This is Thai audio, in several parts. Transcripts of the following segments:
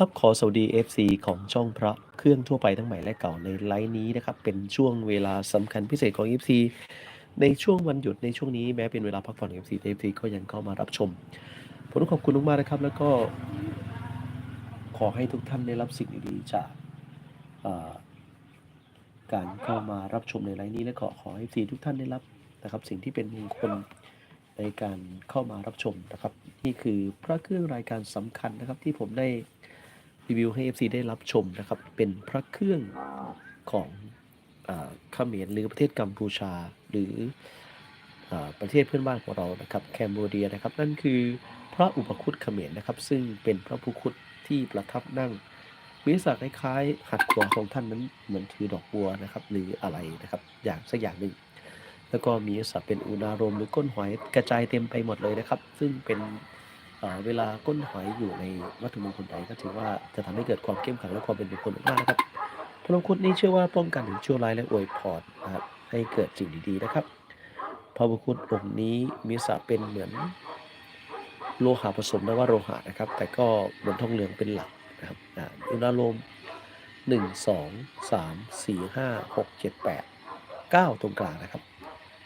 ครับขอสวัสดี FC ของช่องพระเครื่องทั่วไปทั้งใหม่และเก่าในไลฟ์นี้นะครับ เป็นช่วงเวลาสำคัญพิเศษของ FC ในช่วงวันหยุดในช่วงนี้แม้เป็นเวลาพักผ่อนของ FC แต่ FC ก็ยังเข้ามารับชมผมต้องขอบคุณมากๆนะครับ แล้วก็ขอให้ทุกท่านได้รับสิ่งดีๆจากการเข้ามารับชมในไลฟ์นี้และขอขอให้ FC ทุกท่านได้รับนะครับ สิ่งที่เป็นมงคลในการเข้ามารับชมนะครับ นี่คือพระเครื่องรายการสำคัญนะครับที่ผมได้ รีวิวให้ FC ได้รับชมนะครับ เป็นพระเครื่องของอเขมรหรือประเทศกัมพูชาหรืออประเทศเพื่อนบ้านของเรานะครับแคนเบเดียนะครับ นั่นคือพระอุปคุตเขมรนะครับ ซึ่งเป็นพระพุคุตที่ประทับนั่งวิสักคล้ายๆหัดขวาของท่านนั้นเหมือนถือดอกบัวนะครับ หรืออะไรนะครับ อย่างสักอย่างหนึ่ง แล้วก็มีศัพท์เป็นอุณารมหรือก้นหอยกระจายเต็มไปหมดเลยนะครับ ซึ่งเป็น เวลาก้นหอยอยู่ในวัตถุมงคลใดก็ถือว่าจะทำให้เกิดความเข้มขังและความเป็นบุคลมากๆนะครับพระมงคุดนี้เชื่อว่าป้องกันถึงชั่วร้ายและอวยพรนะครับให้เกิดสิ่งดีๆนะครับพระมงคุดองค์นี้มีศัพท์เป็นเหมือนโลหะผสมนวโลหะนะครับ แต่ก็เหมือนทองเหลืองเป็นหลักนะครับอ่าอุณารมณ์หนึ่งสองสามสี่ห้าหกเจ็ดแปดเก้าตรงกลางนะครับ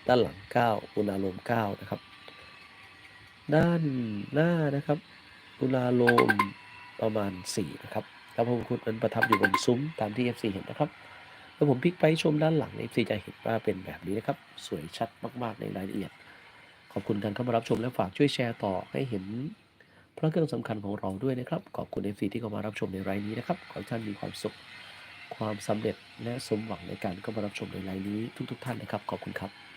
ด้านหลัง9อุณาโลม9นะครับ ด้านหน้านะครับอุณาโลมประมาณ 4 นะครับแล้วพระพุทธคุณนั้นประทับอยู่บนซุ้มตามที่ FC เห็นนะครับแล้วผมพลิกไปชมด้านหลัง FC จะเห็นว่าเป็นแบบนี้นะครับ สวยชัดมาก ๆ ในรายละเอียด ขอบคุณการเข้ามารับชมและฝากช่วยแชร์ต่อให้เห็นพระเครื่องสำคัญของเราด้วยนะครับ ขอบคุณ FC ที่เข้ามารับชมในรายนี้นะครับ ขอให้ท่านมีความสุข ความสำเร็จและสมหวังในการเข้ามารับชมในรายนี้ทุก ๆ ท่านนะครับ ขอบคุณครับ